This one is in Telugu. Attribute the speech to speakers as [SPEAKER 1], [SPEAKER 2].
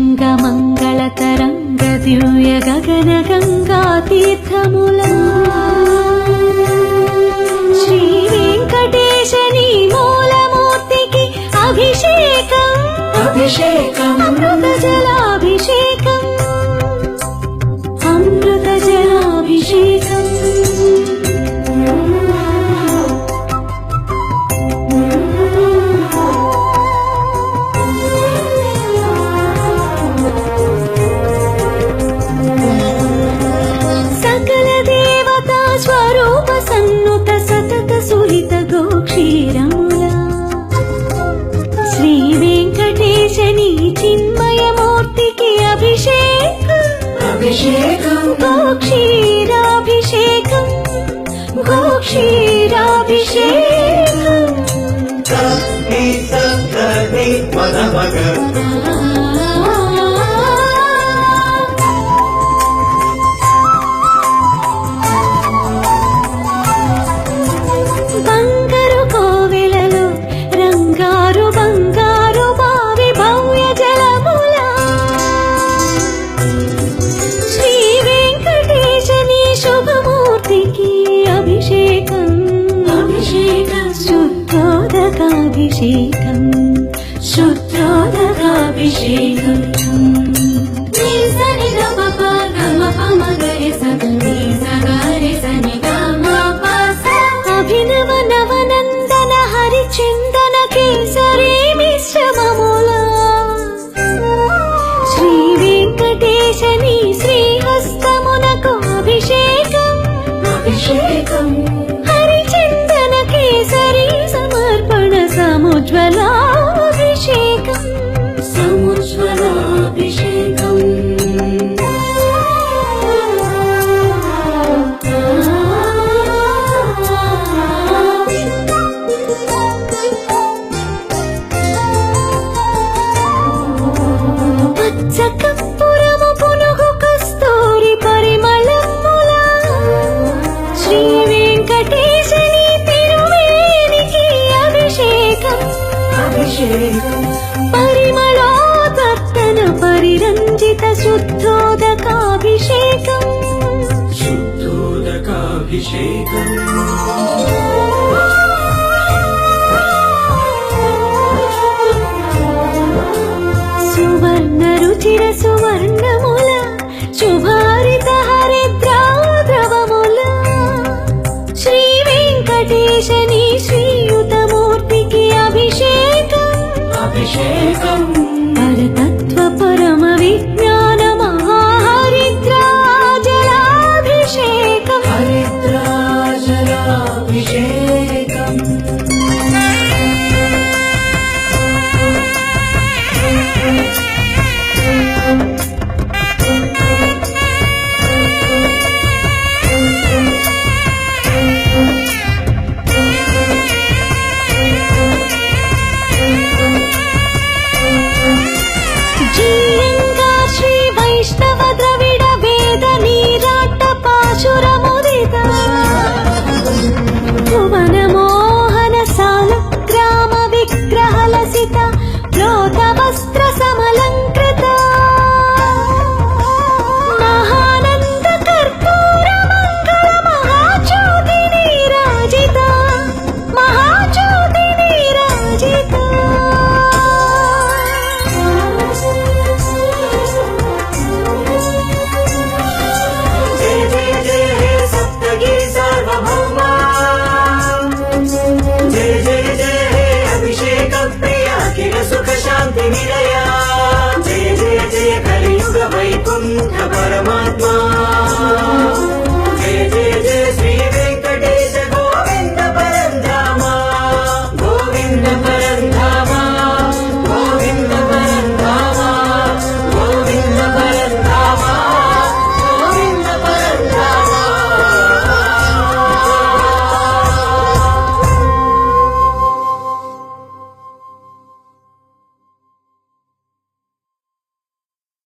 [SPEAKER 1] गङ्गमङ्गलतरङ्ग दिव्य गगन गङ्गातीर्थमुल श्रीवेङ्कटेशनि मूलमूर्तिके अभिषेकम् अभिषेकम् చిన్మయమూర్తికి అభిషేకం.
[SPEAKER 2] అభిషేకం.
[SPEAKER 1] గోక్షీరాభిషేకం. గోక్షీరాభిషేకం. రుద్రాభిషేకం శుద్ధోదకాభిషేకం అభినవ నవనందన హరిచంద
[SPEAKER 2] అభిషేకం
[SPEAKER 1] సువర్ణ రుచిర సువర్ణముల శుభారిత హరిద్రా ద్రవముల. శ్రీ వెంకటేశని శ్రీయుతమూర్తికి అభిషేకం.
[SPEAKER 2] అభిషేకం.
[SPEAKER 1] চূড়াময়
[SPEAKER 2] వైకుంఠ పర